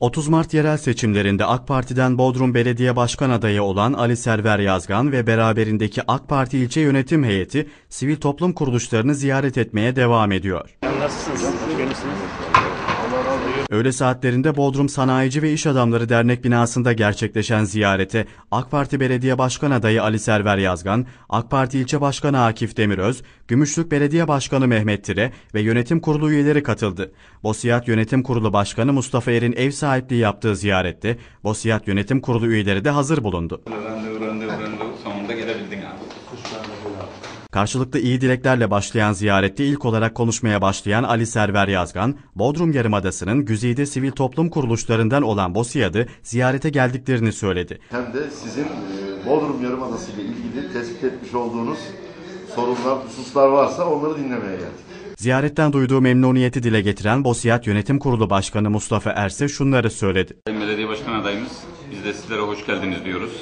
30 Mart yerel seçimlerinde AK Parti'den Bodrum Belediye Başkan adayı olan Ali Server Yazgan ve beraberindeki AK Parti ilçe yönetim heyeti sivil toplum kuruluşlarını ziyaret etmeye devam ediyor. Nasılsınız? Öğle saatlerinde Bodrum Sanayici ve İş Adamları Dernek binasında gerçekleşen ziyarete AK Parti Belediye Başkan adayı Ali Server Yazgan, AK Parti İlçe Başkanı Akif Demiröz, Gümüşlük Belediye Başkanı Mehmet Tire ve yönetim kurulu üyeleri katıldı. Bosiyat Yönetim Kurulu Başkanı Mustafa Er'in ev sahipliği yaptığı ziyarette Bosiyat Yönetim Kurulu üyeleri de hazır bulundu. Randevu, randevu, randevu. Sonunda gelebildin abi. Karşılıklı iyi dileklerle başlayan ziyarette ilk olarak konuşmaya başlayan Ali Server Yazgan, Bodrum Yarımadası'nın güzide sivil toplum kuruluşlarından olan BOSİAD'ı ziyarete geldiklerini söyledi. hem de sizin e, Bodrum Yarımadası ile ilgili tespit etmiş olduğunuz sorunlar, hususlar varsa onları dinlemeye geldik. Ziyaretten duyduğu memnuniyeti dile getiren BOSİAD Yönetim Kurulu Başkanı Mustafa Erse şunları söyledi. Sayın Belediye Başkan adayımız, biz de sizlere hoş geldiniz diyoruz.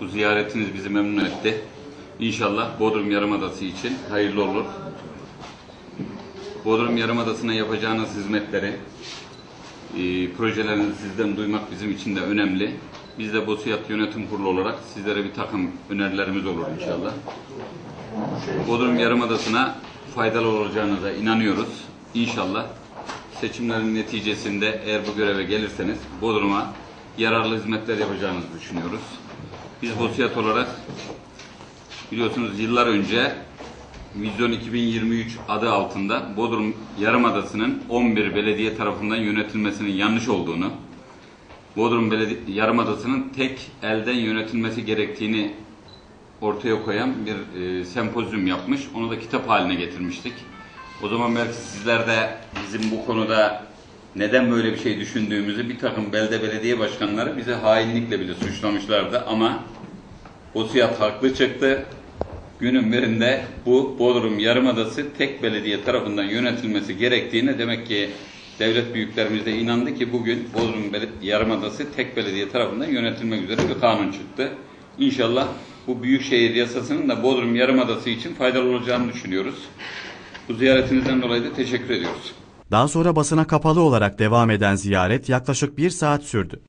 Bu ziyaretiniz bizi memnun etti. İnşallah Bodrum Yarımadası için hayırlı olur. Bodrum Yarımadası'na yapacağınız hizmetleri, e, projelerinizi sizden duymak bizim için de önemli. Biz de BOSİAD Yönetim Kurulu olarak sizlere bir takım önerilerimiz olur inşallah. Bodrum Yarımadası'na faydalı olacağınıza inanıyoruz. İnşallah seçimlerin neticesinde eğer bu göreve gelirseniz Bodrum'a yararlı hizmetler yapacağınızı düşünüyoruz. Biz BOSİAD olarak biliyorsunuz yıllar önce Vizyon 2023 adı altında Bodrum Yarımadası'nın 11 belediye tarafından yönetilmesinin yanlış olduğunu, Bodrum Belediye Yarımadası'nın tek elden yönetilmesi gerektiğini ortaya koyan bir e, sempozyum yapmış. Onu da kitap haline getirmiştik. O zaman belki sizler de bizim bu konuda neden böyle bir şey düşündüğümüzü bir takım belde belediye başkanları bize hainlikle bile suçlamışlardı ama OSİAD haklı çıktı. Günün birinde bu Bodrum Yarımadası tek belediye tarafından yönetilmesi gerektiğine demek ki devlet büyüklerimiz inandı ki bugün Bodrum Yarımadası tek belediye tarafından yönetilmek üzere bir kanun çıktı. İnşallah bu büyükşehir yasasının da Bodrum Yarımadası için faydalı olacağını düşünüyoruz. Bu ziyaretinizden dolayı da teşekkür ediyoruz. Daha sonra basına kapalı olarak devam eden ziyaret yaklaşık bir saat sürdü.